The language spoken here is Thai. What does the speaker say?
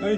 เฮ้ย